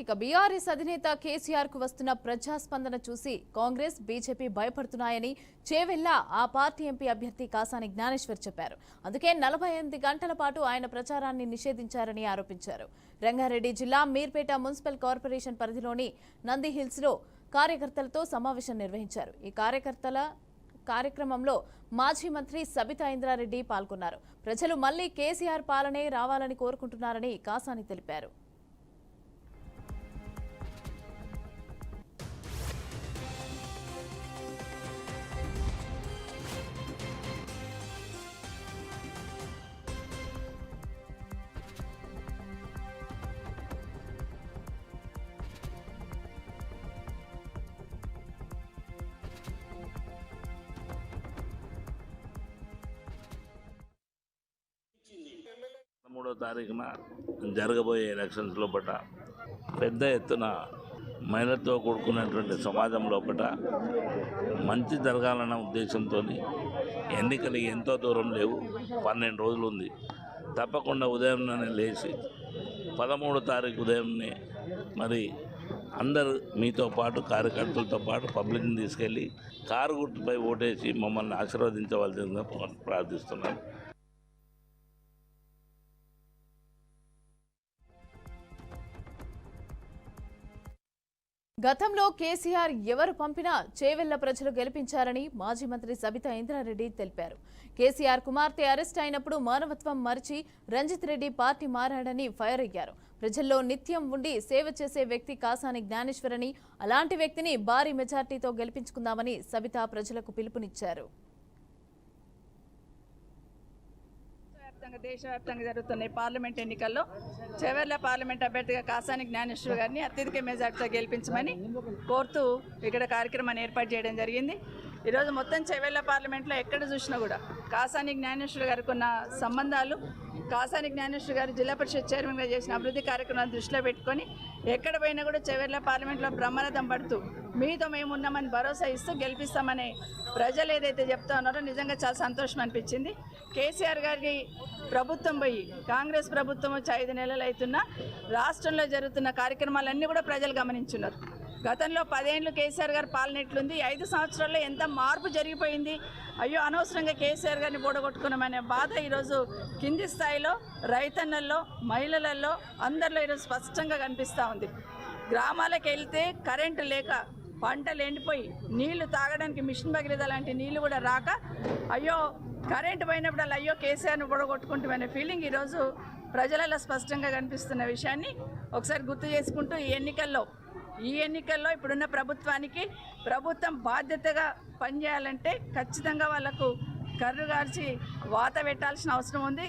ఇక బీఆర్ఎస్ అధినేత కేసీఆర్కు వస్తున్న ప్రజాస్పందన చూసి కాంగ్రెస్ బీజేపీ భయపడుతున్నాయని చేవెళ్ళ ఆ పార్టీ ఎంపీ అభ్యర్థి కాసాని జ్ఞానేశ్వర్ చెప్పారు. అందుకే నలభై ఎనిమిది గంటల పాటు ఆయన ప్రచారాన్ని నిషేధించారని ఆరోపించారు. రంగారెడ్డి జిల్లా మీర్పేట మున్సిపల్ కార్పొరేషన్ పరిధిలోని నంది హిల్స్లో కార్యకర్తలతో సమావేశం నిర్వహించారు. ఈ కార్యకర్తల కార్యక్రమంలో మాజీ మంత్రి సబితా ఇంద్రారెడ్డి పాల్గొన్నారు. ప్రజలు మళ్ళీ కేసీఆర్ పాలనే రావాలని కోరుకుంటున్నారని కాసాని తెలిపారు. మూడో తారీఖున జరగబోయే ఎలక్షన్స్ లోపల పెద్ద ఎత్తున మహిళతో కూడుకున్నటువంటి సమాజం లోపల మంచి జరగాలన్న ఉద్దేశంతో ఎన్నికలు ఎంతో దూరం లేవు పన్నెండు రోజులు ఉంది. తప్పకుండా ఉదయంలోనే లేచి పదమూడో తారీఖు ఉదయంనే మరి అందరు మీతో పాటు కార్యకర్తలతో పాటు పబ్లిక్ని తీసుకెళ్ళి కారు గుర్తుపై ఓటేసి మమ్మల్ని ఆశీర్వదించవలసిందిగా ప్రార్థిస్తున్నాను గతంలో కేసీఆర్ ఎవరు పంపినా చేవెళ్ళ ప్రజలు గెలిపించారని మాజీ మంత్రి సబితా ఇంద్రారెడ్డి తెలిపారు. కేసీఆర్ కుమార్తె అరెస్ట్ అయినప్పుడు మానవత్వం మరిచి రంజిత్ రెడ్డి పార్టీ మారాడని ఫైర్ అయ్యారు. ప్రజల్లో నిత్యం ఉండి సేవ చేసే వ్యక్తి కాసాని జ్ఞానేశ్వరని అలాంటి వ్యక్తిని భారీ మెజార్టీతో గెలిపించుకుందామని సబితా ప్రజలకు పిలుపునిచ్చారు. వ్యాప్తంగా దేశవ్యాప్తంగా జరుగుతున్న ఈ పార్లమెంట్ ఎన్నికల్లో చెవర్ల పార్లమెంట్ అభ్యర్థిగా కాసాని జ్ఞానేశ్వర్ గారిని అత్యధిక మెజార్టీతో గెలిపించమని కోరుతూ ఇక్కడ కార్యక్రమాన్ని ఏర్పాటు చేయడం జరిగింది. ఈరోజు మొత్తం చెవెళ్ళ పార్లమెంట్లో ఎక్కడ చూసినా కూడా కాసాని జ్ఞానేశ్వర్ గారికి ఉన్న సంబంధాలు కాసాని జ్ఞానేశ్వర్ గారు జిల్లా పరిషత్ చైర్మన్గా చేసిన అభివృద్ధి కార్యక్రమాన్ని దృష్టిలో పెట్టుకొని ఎక్కడ పోయినా కూడా చివరిలో పార్లమెంట్లో బ్రహ్మరథం పడుతూ మీతో మేము ఉన్నామని భరోసా ఇస్తూ గెలిపిస్తామని ప్రజలు ఏదైతే చెప్తా ఉన్నారో నిజంగా చాలా సంతోషం అనిపించింది. కేసీఆర్ గారికి ప్రభుత్వం పోయి కాంగ్రెస్ ప్రభుత్వం వచ్చి ఐదు నెలలు అవుతున్నా రాష్ట్రంలో జరుగుతున్న కార్యక్రమాలన్నీ కూడా ప్రజలు గమనించున్నారు. గతంలో పదేళ్ళు కేసీఆర్ గారు పాలన ఎట్లుంది? ఐదు సంవత్సరాల్లో ఎంత మార్పు జరిగిపోయింది? అయ్యో అనవసరంగా కేసీఆర్ గారిని బోడగొట్టుకున్నామనే బాధ ఈరోజు కింది స్థాయిలో రైతన్నల్లో మహిళలలో అందరిలో ఈరోజు స్పష్టంగా కనిపిస్తూ ఉంది. గ్రామాలకు వెళ్తే కరెంటు లేక పంటలు ఎండిపోయి నీళ్ళు తాగడానికి మిషన్ భగీరథ లాంటి నీళ్ళు కూడా రాక అయ్యో కరెంటు పోయినప్పుడు అయ్యో కేసీఆర్ను పొడగొట్టుకుంటామనే ఫీలింగ్ ఈరోజు ప్రజలలో స్పష్టంగా కనిపిస్తున్న విషయాన్ని ఒకసారి గుర్తు చేసుకుంటూ ఈ ఎన్నికల్లో ఈ ఎన్నికల్లో ఇప్పుడున్న ప్రభుత్వానికి ప్రభుత్వం బాధ్యతగా పనిచేయాలంటే ఖచ్చితంగా వాళ్ళకు కర్రు గార్చి వాత పెట్టాల్సిన అవసరం ఉంది.